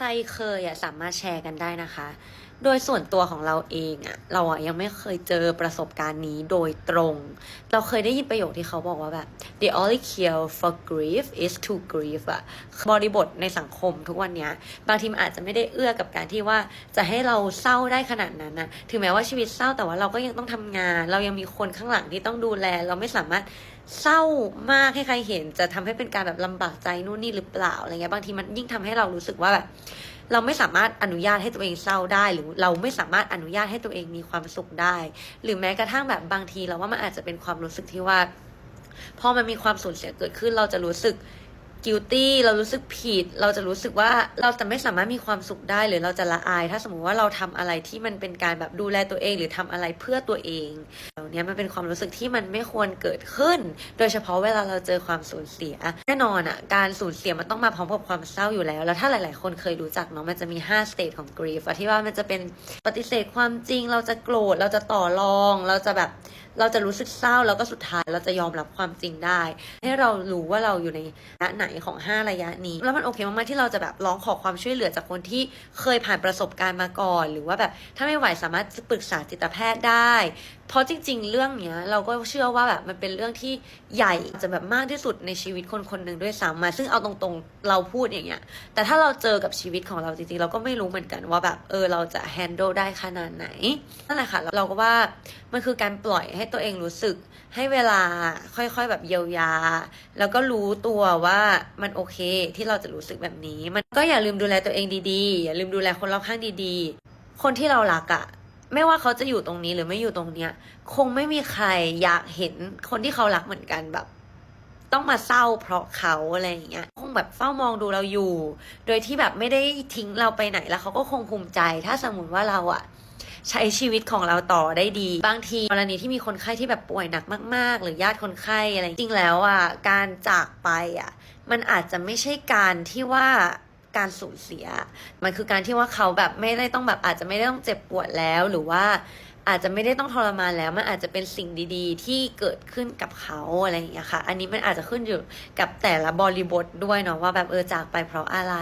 ใครเคยอะสามารถแชร์กันได้นะคะโดยส่วนตัวของเราเองอะเราอะยังไม่เคยเจอประสบการณ์นี้โดยตรง เราเคยได้ยินประโยคที่เขาบอกว่าแบบ the only cure for grief is to grieve อะบริบทในสังคมทุกวันนี้บางทีมันอาจจะไม่ได้เอื้อกับการที่ว่าจะให้เราเศร้าได้ขนาดนั้นนะถึงแม้ว่าชีวิตเศร้าแต่ว่าเราก็ยังต้องทำงาน เรายังมีคนข้างหลังที่ต้องดูแล เราไม่สามารถเศร้ามากให้ใครเห็น จะทำให้เป็นการแบบลำบากใจนู่นนี่หรือเปล่าอะไรเงี้ยบางทีมันยิ่งทำให้เรารู้สึกว่าแบบ เราไม่สามารถอนุญาตให้ตัวเองเศร้าได้ หรือเราไม่สามารถอนุญาตให้ตัวเองมีความสุขได้ หรือแม้กระทั่งแบบบางทีเราว่ามันอาจจะเป็นความรู้สึกที่ว่าพอมันมีความสูญเสียเกิดขึ้น เราจะรู้สึก guilty เรารู้สึกผิด เราจะรู้สึกว่าเราจะไม่สามารถมีความสุขได้หรือเราจะละอาย ถ้าสมมติว่าเราทำอะไรที่มันเป็นการแบบดูแลตัวเอง หรือทำอะไรเพื่อตัวเองเหล่านี้มันเป็นความรู้สึกที่มันไม่ควรเกิดขึ้น โดยเฉพาะเวลาเราเจอความสูญเสีย แน่นอนอะการสูญเสียมันต้องมาพร้อมกับความเศร้าอยู่แล้ว แล้วถ้าหลาย ๆ คนเคยรู้จักเนาะมันจะมี5 state ของ grief อะที่ว่ามันจะเป็นปฏิเสธความจริง เราจะโกรธเราจะต่อรอง เราจะแบบเราจะรู้สึกเศร้าแล้วก็สุดท้ายเราจะยอมรับความจริงได้ ให้เรารู้ว่าเราอยู่ในระยะไหนของ 5 ระยะนี้ แล้วมันโอเคมากๆที่เราจะแบบร้องขอความช่วยเหลือจากคนที่เคยผ่านประสบการณ์มาก่อน หรือว่าแบบถ้าไม่ไหวสามารถปรึกษาจิตแพทย์ได้ เพราะจริงๆเรื่องเนี้ยเราก็เชื่อว่าแบบมันเป็นเรื่องที่ใหญ่จะแบบมากที่สุดในชีวิตคนคนหนึ่งด้วยซ้ำมา ซึ่งเอาตรงๆเราพูดอย่างเงี้ย แต่ถ้าเราเจอกับชีวิตของเราจริงๆ เราก็ไม่รู้เหมือนกันว่าแบบเออเราจะ handle ได้ขนาดไหนนั่นแหละค่ะเราก็ว่ามันคือการปล่อยให้ตัวเองรู้สึกให้เวลาค่อยๆแบบเยียวยา แล้วก็รู้ตัวว่ามันโอเคที่เราจะรู้สึกแบบนี้ มันก็อย่าลืมดูแลตัวเองดีๆ อย่าลืมดูแลคนรอบข้างดีๆ คนที่เรารักอะ ไม่ว่าเขาจะอยู่ตรงนี้หรือไม่อยู่ตรงเนี้ย คงไม่มีใครอยากเห็นคนที่เขารักเหมือนกันแบบ ต้องมาเศร้าเพราะเขาอะไรอย่างเงี้ยคงแบบเฝ้ามองดูเราอยู่ โดยที่แบบไม่ได้ทิ้งเราไปไหนแล้วเขาก็คงภูมิใจ ถ้าสมมติว่าเราอะใช้ชีวิตของเราต่อได้ดี บางทีกรณีที่มีคนไข้ที่แบบป่วยหนักมาก ๆ หรือญาติคนไข้อะไรจริงแล้วอะการจากไปอะมันอาจจะไม่ใช่การที่ว่า การสูญเสีย มันคือการที่ว่าเขาแบบไม่ได้ต้องแบบอาจจะไม่ได้ต้องเจ็บปวดแล้วหรือว่าอาจจะไม่ได้ต้องทรมานแล้ว มันอาจจะเป็นสิ่งดีๆ ที่เกิดขึ้นกับเขาอะไรอย่างเงี้ยค่ะ อันนี้มันอาจจะขึ้นอยู่กับแต่ละบริบทด้วยเนาะว่าแบบเออจากไปเพราะอะไร